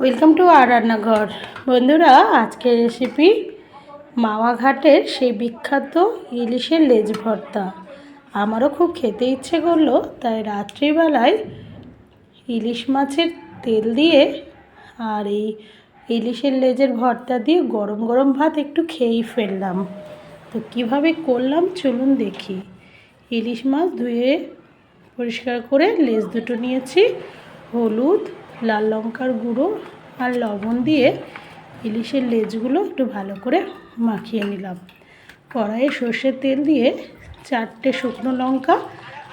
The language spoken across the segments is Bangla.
ওয়েলকাম টু আর রান্নাঘর। বন্ধুরা, আজকের রেসিপি মাওয়া ঘাটের সেই বিখ্যাত ইলিশের লেজ ভর্তা। আমারও খুব খেতে ইচ্ছে করল, তাই রাত্রিবেলায় ইলিশ মাছের তেল দিয়ে আর এই ইলিশের লেজের ভর্তা দিয়ে গরম গরম ভাত একটু খেয়েই ফেললাম। তো কীভাবে করলাম, চলুন দেখি। ইলিশ মাছ ধুয়ে পরিষ্কার করে লেজ দুটো নিয়েছি, হলুদ লাল লঙ্কার গুঁড়ো আর লবণ দিয়ে ইলিশের লেজগুলো একটু ভালো করে মাখিয়ে নিলাম। কড়াইয়ে সর্ষের তেল দিয়ে চারটে শুকনো লঙ্কা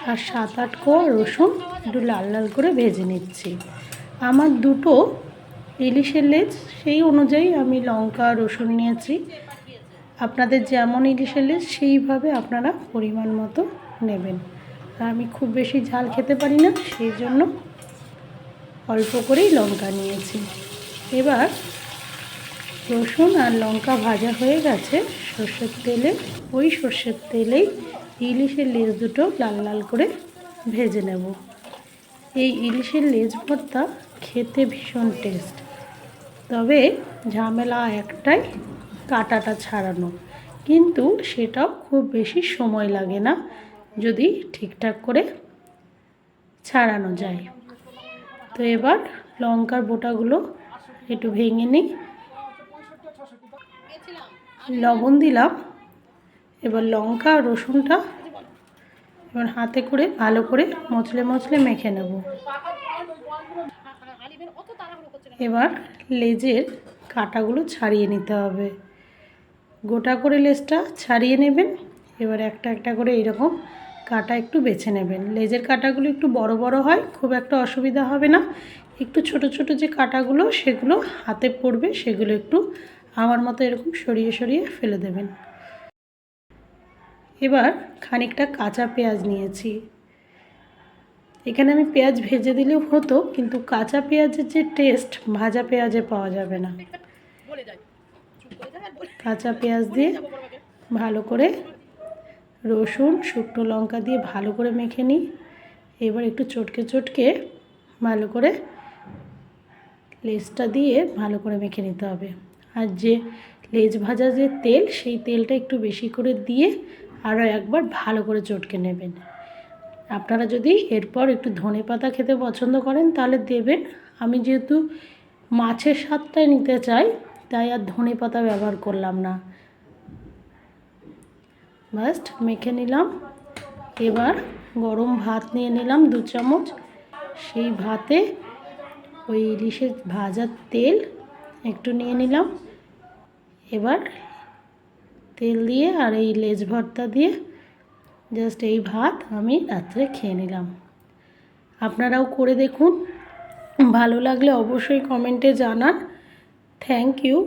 আর সাত আট কোয়া রসুন একটু লাল লাল করে ভেজে নিচ্ছি। আমার দুটো ইলিশের লেজ সেই অনুযায়ী আমি লঙ্কা, রসুন নিয়েছি। আপনাদের যেমন ইলিশের লেজ সেইভাবে আপনারা পরিমাণ মতো নেবেন। আর আমি খুব বেশি ঝাল খেতে পারি না, সেই জন্য অল্প করেই লঙ্কা নিয়েছি। এবার রসুন আর লঙ্কা ভাজা হয়ে গেছে সর্ষের তেলে। ওই সর্ষের তেলেই ইলিশের লেজ দুটো লাল লাল করে ভেজে নেব। এই ইলিশের লেজ ভর্তা খেতে ভীষণ টেস্ট। তবে ঝামেলা একটাই, কাটাটা ছাড়ানো। কিন্তু সেটাও খুব বেশি সময় লাগে না, যদি ঠিকঠাক করে ছাড়ানো যায়। তো এবার লঙ্কার বোটাগুলো একটু ভেঙে নিই। লবণ দিলাম। এবার লঙ্কা আর রসুনটা এবার হাতে করে ভালো করে মচলে মচলে মেখে নেব। এবার লেজের কাটাগুলো ছাড়িয়ে নিতে হবে। গোটা করে লেজটা ছাড়িয়ে নেবেন। এবার একটা একটা করে এরকম কাটা একটু বেছে নেবেন। লেজের কাটাগুলো একটু বড় বড় হয় খুব একটা অসুবিধা হবে না। একটু ছোট ছোট যে কাটাগুলো সেগুলো হাতে পড়বে সেগুলো একটু আমার মতো এরকম সরিয়ে সরিয়ে ফেলে দেবেন। এবার খানিকটা কাঁচা পেঁয়াজ নিয়েছি। এখানে আমি পেঁয়াজ ভেজে দিলেও হতো কিন্তু কাঁচা পেঁয়াজের যে টেস্ট ভাজা পেঁয়াজে পাওয়া যাবে না। কাঁচা পেঁয়াজ দিয়ে ভালো করে রসুন, শুকনো লঙ্কা দিয়ে ভালো করে মেখে নিই। এবার একটু চটকে চটকে ভালো করে লেজটা দিয়ে ভালো করে মেখে নিতে হবে। আর যে লেজ ভাজা যে তেল, সেই তেলটা একটু বেশি করে দিয়ে আরও একবার ভালো করে চটকে নেবেন। আপনারা যদি এরপর একটু ধনে পাতা খেতে পছন্দ করেন, তাহলে দেবেন। আমি যেহেতু মাছের স্বাদটাই নিতে চাই, তাই আর ধনে পাতা ব্যবহার করলাম না। জাস্ট মেখে নিলাম। এবার গরম ভাত নিয়ে নিলাম দু চামচ। সেই ভাতে ওই ইলিশের ভাজার তেল একটু নিয়ে নিলাম। এবার তেল দিয়ে আর এই লেজ ভর্তা দিয়ে জাস্ট এই ভাত আমি রাত্রে খেয়ে নিলাম। আপনারাও করে দেখুন। ভালো লাগলে অবশ্যই কমেন্টে জানান। Thank you